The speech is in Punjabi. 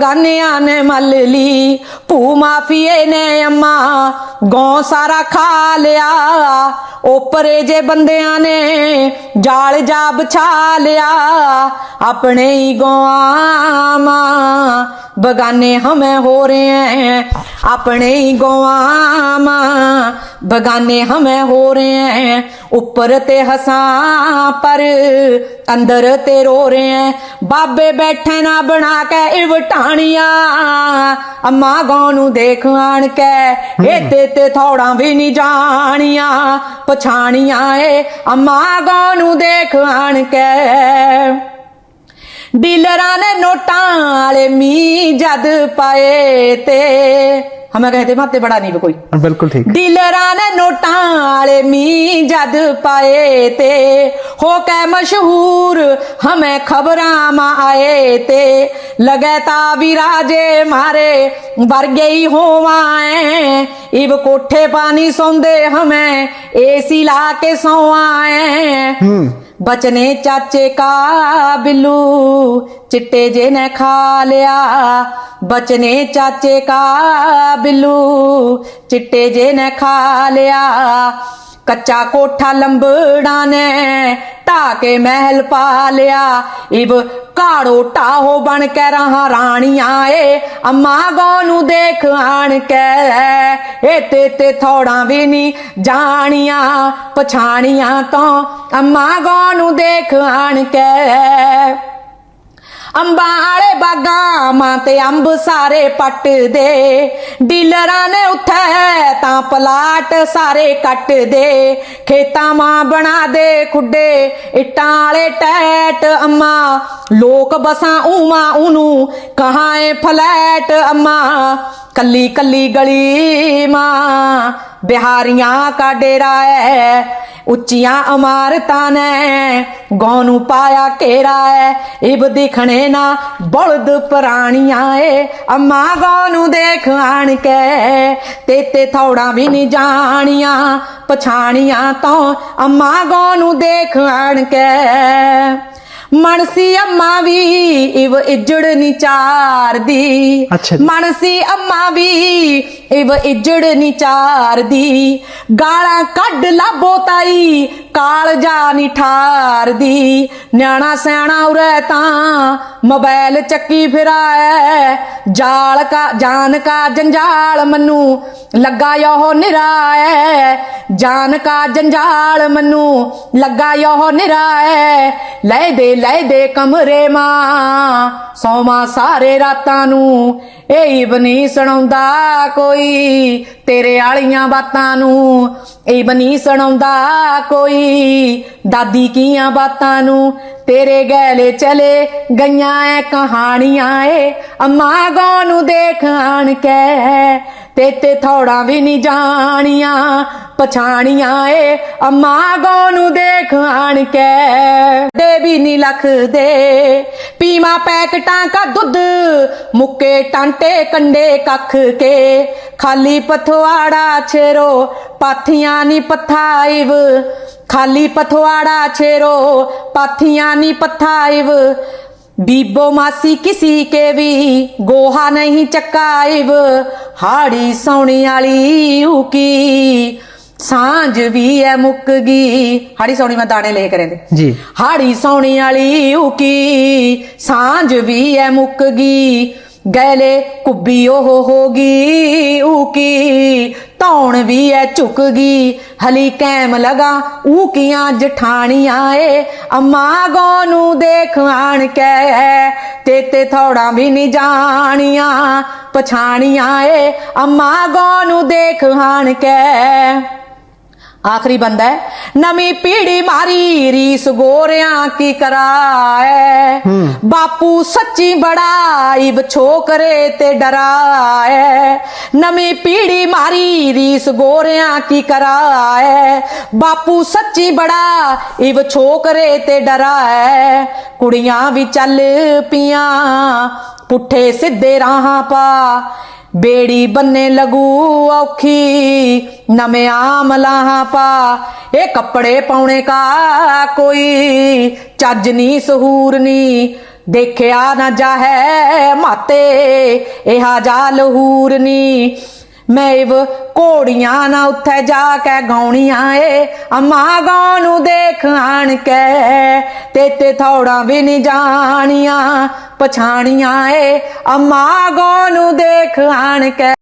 ਗਾਨਿਆਂ ਮੱਲ ਲਈ ਭੂ ਮਾਫੀਏ ਨੇ ਅੰਮਾ, ਗੌ ਸਾਰਾ ਖਾ ਲਿਆ। ਉਪਰੇ ਜੇ ਬੰਦਿਆਂ ਨੇ ਜਾਲ ਜਾ ਬਛਾ ਲਿਆ, ਆਪਣੇ ਹੀ ਗਵਾਮਾ ਬਗਾਨੇ ਹਮੇ ਹੋ ਰਹੇ ਆਪਣੇ ਹੀ ਗਵਾਮਾ ਬਗਾਨੇ ਹਮੇ ਹੋ ਰਹੇ ਐ ਉੱਪਰ ਤੇ ਹਸਾਂ ਪਰ ਅੰਦਰ ਤੇ ਰੋ ਰਹੇ ਐ। ਬਾਬੇ ਬੈਠੇ ਨਾ ਬਣਾ ਕੇ ਇਵਟਾਣੀਆਂ ਅਮਾ ਗਾਉ ਨੂੰ ਦੇਖ ਆਣ ਕੇ ਇਹ ਤੇ ਥੋੜਾਂ ਵੀ ਨਹੀਂ ਜਾਣੀਆਂ। ਪਛਾਣੀਆਂ ਏ ਅਮਾ ਗਾਂ ਨੂੰ ਦੇਖ ਆਣ ਕੇ। ਡੀਲਰਾਂ ਨੇ ਨੋਟਾਂ ਵਾਲੇ ਮੀ ਜਦ ਪਾਏ ਤੇ। ਹਮੇ ਕਹਤੇ ਮਾਤੇ ਬੜਾ ਨਹੀਂ ਕੋਈ। ਬਿਲਕੁਲ ਠੀਕ। ਡੀਲਰਾਂ ਨੇ ਨੋਟਾਂ ਵਾਲੇ ਮੀ ਜਦ ਪਾਏ ਤੇ। ਹੋ ਕੇ ਮਸ਼ਹੂਰ ਹਮੇ ਖਬਰਾਂ ਮਾ ਆਏ ਤੇ। ਲਗੇ ਤਾ ਵੀ ਰਾਜੇ ਮਾਰੇ ਵਰਗੇ ਹੀ ਹੋਵਾਏ ਇਵ ਕੋਠੇ ਪਾਣੀ ਸੌਂਦੇ ਹਮੇ ਏਸੀ ਲਾ ਕੇ ਸੌਵਾਏ ਬਚਨੇ ਚਾਚੇ ਕਾ ਬਿੱਲੂ ਚਿੱਟੇ ਜੇ ਨੇ ਖਾ ਲਿਆ। ਬਚਨੇ ਚਾਚੇ ਕਾ ਬਿੱਲੂ ਚਿੱਟੇ ਜੇ ਨੇ ਖਾ ਲਿਆ। ਕੱਚਾ ਕੋਠਾ ਲੰਬੜਾ ਨੇ ਢਾ ਕੇ ਮਹਿਲ ਪਾ ਲਿਆ। ਇਵ ਕਾੜੋ ਟਾਹੋ ਬਣ ਕੇ ਰਹਾ ਰਾਣੀਆਂ ਏ। ਅੰਮਾ ਗੋ ਨੂੰ ਦੇਖ ਆਣ ਕੇ ਏ ਤੇ ਤੇ ਥੋੜਾ ਵੀ ਨਹੀਂ ਜਾਣੀਆਂ। ਪਛਾਣੀਆਂ ਤੋਂ ਅੰਮਾ ਗੋ ਨੂੰ ਦੇਖ ਆਣ ਕੇ। ਅੰਬਾਂ ਵਾਲੇ ਬਾਗਾਂ ਮਾਂ ਤੇ ਅੰਬ ਸਾਰੇ ਪੱਟ ਦੇ। ਡੀਲਰਾਂ ਨੇ ਉੱਥੇ ਤਾਂ ਪਲਾਟ ਸਾਰੇ ਕੱਟ ਦੇ, ਖੇਤਾਂ ਮਾਂ ਬਣਾ ਦੇ ਖੁੱਡੇ, ਇੱਟਾਂ ਵਾਲੇ ਟੈਟ ਅੰਮਾ, ਲੋਕ ਬਸਾਂ ਉਮਾ ਉਹਨੂੰ ਕਹਾਂ ਏ ਫਲੈਟ ਅੰਮਾ। ਕੱਲੀ ਕੱਲੀ ਗਲੀ ਮਾਂ, ਬਿਹਾਰੀਆਂ ਕਾ ਡੇਰਾ ਹੈ ਉੱਚੀਆਂ ਇਮਾਰਤਾਂ ਨੇ ਗੌ ਨੂੰ ਪਾਇਆ ਘੇਰਾ ਐ, ਇਬ ਦਿਖਣੇ ਨਾ ਬਲਦ ਪ੍ਰਾਣੀਆਂ ਏ, ਅੰਮਾ ਗੌ ਨੂੰ ਦੇਖ ਆਣ ਕੇ ਤੇ ਤੇ ਥੋੜਾ ਵੀ ਨਹੀਂ ਜਾਣੀਆਂ, ਪਛਾਣੀਆਂ ਤੋਂ ਅੰਮਾ ਗੌ ਨੂੰ ਦੇਖ ਆਣ ਕੇ ਮਨਸੀ ਅੰਮਾ ਵੀ ਇਵ ਇੱਜੜ ਨੀ ਚਾਰਦੀ। ਮਨਸੀ ਅੰਮਾ ਵੀ ਇਵ ਇੱਜੜ ਨੀ ਚਾਰਦੀ। ਗਾਲਾਂ ਕੱਢ ਲਾਬੋ ਤਾਈ ਕਾਲ ਜਾ ਨੀ ਠਾਰਦੀ। ਨਿਆਣਾ ਸਿਆਣਾ ਉਰੇ ਤਾਂ ਮੋਬਾਈਲ ਚੱਕੀ ਫਿਰਾਏ ਜਾਲ ਕਾ, ਜਾਨ ਕਾ ਜੰਜਾਲ ਮਨੂੰ ਲੱਗਾ ਯੋ ਨਿਰਾਏ ਜਾਨ ਕਾ ਜੰਜਾਲ ਮਨੂੰ ਲੱਗਾ ਯੋ ਨਿਰਾਏ ਲੈ ਦੇ ਲੈ ਦੇ ਕਮਰੇ ਮਾਂ ਸੌਮਾ ਸਾਰੇ ਰਾਤਾਂ ਨੂੰ। ਇਹ ਬਨੀ ਸੁਣਾਉਂਦਾ ਕੋਈ ਤੇਰੇ ਵਾਲੀਆਂ ਬਾਤਾਂ ਨੂੰ। ਇਹ ਬਨੀ ਸੁਣਾਉਂਦਾ ਕੋਈ ਦਾਦੀ ਕੀਆਂ ਬਾਤਾਂ ਨੂੰ ਤੇਰੇ ਗੈਲੇ ਚਲੇ ਗਈਆਂ ਐ ਕਹਾਣੀਆਂ ਏ। ਅੰਮਾ ਗੋ ਨੂੰ ਦੇਖ ਆਣ ਕੇ ਤੇ ਤੇ ਥੋੜਾ ਵੀ ਨਹੀਂ ਜਾਣੀਆਂ, ਪਛਾਣੀਆਂ ਏ। ਅੰਮਾ ਗੋ ਨੂੰ ਦੇਖ ਆਣ ਕੇ ਦੇ ਵੀ ਨਹੀਂ ਲਖਦੇ। ਪੀਮਾ ਪੈਕਟਾਂ ਕਾ ਦੁੱਧ ਮੁੱਕੇ ਟਾਂਟੇ ਕੰਡੇ ਕੱਖ ਕੇ। ਖਾਲੀ ਪਥਵਾੜਾ ਛੇਰੋ, ਪਾਥੀਆਂ ਨੀ ਪਥਾਇਵ ਖਾਲੀ ਪਥਵਾੜਾ ਛੇਰੋ ਪਾਥੀਆਂ ਨੀ ਪਥਾਇਵ। ਬੀਬੋ ਮਾਸੀ ਕਿਸੀ ਕੇ ਵੀ ਗੋਹਾ ਨਹੀਂ ਚੱਕਾਇਵ। ਹਾੜੀ ਸੌਣੀ ਵਾਲੀ ਉਕੀ ਸਾਂਝ ਵੀ ਐ ਮੁੱਕ ਗਈ ਹਾੜੀ ਸੌਣੀ ਮੈਂ ਦਾਣੇ ਲੈ ਕਰੇ ਜੀ। ਹਾੜੀ ਸੌਣੀ ਵਾਲੀ ਉਕੀ ਸਾਂਝ ਵੀ ਐ ਮੁੱਕ ਗਈ ਗੈਲੇ ਕੁੱਬੀ ਉਹ ਹੋ ਗਈ ਉਕੀ ਧੌਣ ਵੀ ਐ ਝੁਕ ਗਈ ਹਲੀ ਕੈਮ ਲਗਾ, ਊਕੀਆਂ ਜਠਾਣੀਆਂ ਏ। ਅਮਾ ਗੋ ਨੂੰ ਦੇਖ ਆਣ ਕੇ ਤੇ ਤੇ ਥੋੜਾ ਵੀ ਨਹੀਂ ਜਾਣੀਆਂ, ਪਛਾਣੀਆਂ ਏ। ਅਮਾ ਗੋ ਨੂੰ ਦੇਖ ਆਣ ਕੇ। ਆਖਰੀ ਬੰਦਾ ਹੈ ਨਵੀਂ ਪੀੜੀ ਮਾਰੀ ਰੀਸ ਗੋਰਿਆਂ ਕੀ ਕਰਾਏ? ਬਾਪੂ ਸੱਚੀ ਬੜਾ ਇਬ ਛੋਕਰੇ ਤੇ ਡਰਾਏ। ਨਵੀਂ ਪੀੜੀ ਮਾਰੀ ਰੀਸ ਗੋਰਿਆਂ ਕੀ ਕਰਾਏ? ਬਾਪੂ ਸੱਚੀ ਬੜਾ ਇਬ ਛੋਕਰੇ ਤੇ ਡਰਾਏ। ਕੁੜੀਆਂ ਵੀ ਚੱਲ ਪੀਆਂ ਪੁੱਠੇ ਸਿੱਧੇ ਰਾਹਾਂ ਪਾ। ਬੇੜੀ ਬੰਨੇ ਲਗੂ ਔਖੀ, ਨਵੇਂ ਆਮਲਾਹਾਂ ਪਾ। ਇਹ ਕੱਪੜੇ ਪਾਉਣੇ ਕਾ ਕੋਈ, ਚੱਜ ਨੀ, ਸਹੂਰ ਨੀ। ਦੇਖਿਆ ਨਾ ਜਾਹੈ ਮਾਤੇ, ਇਹਾ ਜਾ ਲਹੂਰ ਨੀ। ਮੈਵ ਘੋੜੀਆਂ ਨਾ ਉੱਥੇ ਜਾ ਕੇ ਗਾਉਣੀਆਂ ਏ। ਅਮਾ ਗਾਉਣ ਨੂੰ ਦੇਖ ਆਣ ਕੇ, ਤੇ ਤੇ ਵੀ ਨਹੀਂ ਜਾਣੀਆਂ, ਪਛਾਣੀਆਂ ਏ। ਅਮਾ ਗਾਉਣ ਨੂੰ ਦੇਖ ਆਣ ਕੇ।